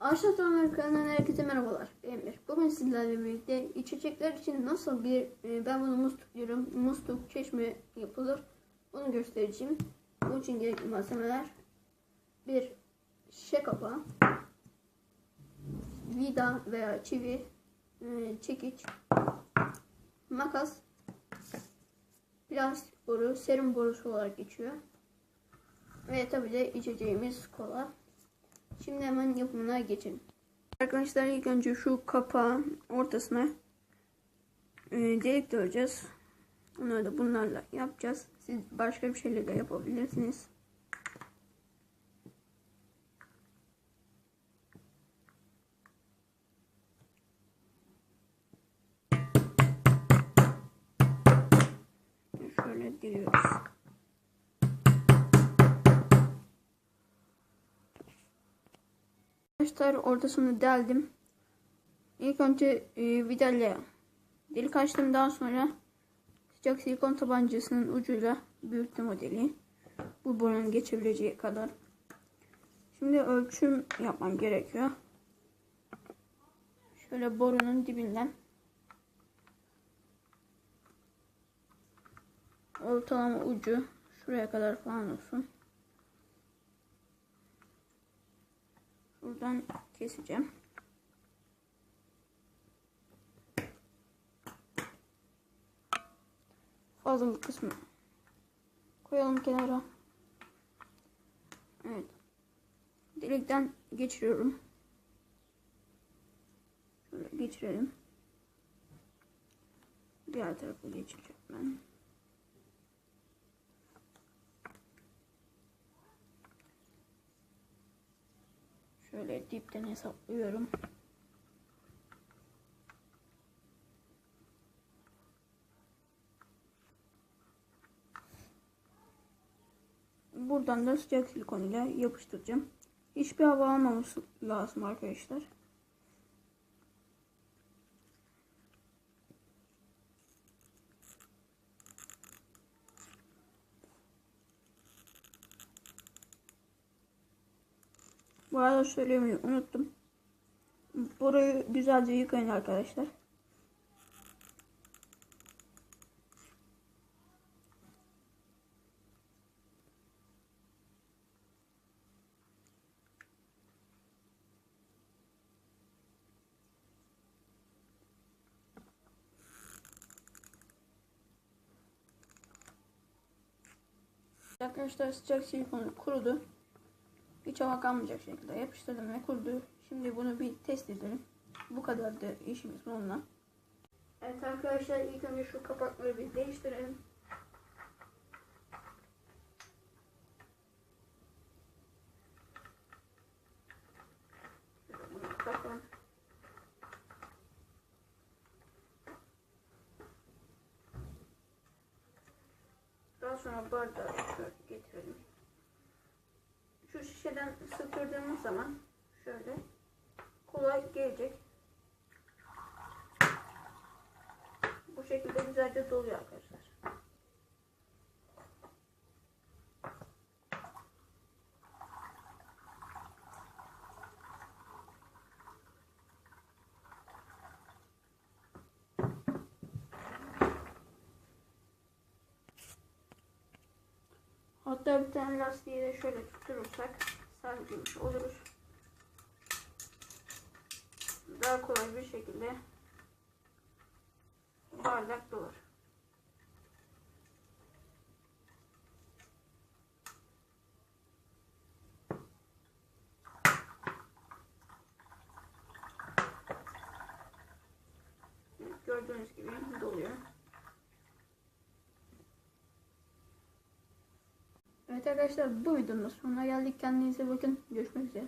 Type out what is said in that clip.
Aşağı Tanrı kanalından herkese merhabalar. Emir. Bugün sizlerle birlikte içecekler için nasıl bir, e, ben bunu musluk diyorum, musluk çeşme yapılır. Onu göstereceğim. Bunun için gerekli malzemeler. Bir şişe kapağı. Vida veya çivi. e, Çekiç. Makas. Plastik boru, serum borusu olarak geçiyor. Ve tabi de içeceğimiz kola. Şimdi hemen yapımına geçelim. Arkadaşlar ilk önce şu kapağın ortasına e, delik döveceğiz. Onları da bunlarla yapacağız. Siz başka bir şeyle de yapabilirsiniz. Şöyle diliyoruz. Arkadaşlar ortasını deldim. İlk önce e, vidayla delik açtım. Daha sonra sıcak silikon tabancasının ucuyla büyüttüm o deliği. Bu borunun geçebileceği kadar. Şimdi ölçüm yapmam gerekiyor. Şöyle borunun dibinden ortalama ucu şuraya kadar falan olsun. Buradan keseceğim. Fazlalık kısmı koyalım kenara. Evet. Delikten geçiriyorum. Şöyle geçirelim. Diğer tarafa geçeceğim ben. Şöyle dipten hesaplıyorum. Buradan da sıcak silikon ile yapıştıracağım. Hiçbir hava almaması lazım arkadaşlar. Bu arada söylemeyi unuttum. Burayı güzelce yıkayın arkadaşlar. Arkadaşlar sıcak silikonu kurudu. Hiç hava kalmayacak şekilde yapıştırdım ve kurdu. Şimdi bunu bir test edelim. Bu kadar da işimiz bununla. Evet arkadaşlar ilk önce şu kapakları bir değiştirelim. Daha sonra bardağı getirelim şu şişeden sıktırdığımız zaman şöyle kolay gelecek. Bu şekilde güzelce doluyor arkadaşlar. Hatta bir tane lastiği de şöyle tutturursak sargılmış oluruz. Daha kolay bir şekilde bardak dolar. Gördüğünüz gibi doluyor. Evet arkadaşlar bu videonun sonuna geldik. Kendinize bakın. Görüşmek üzere.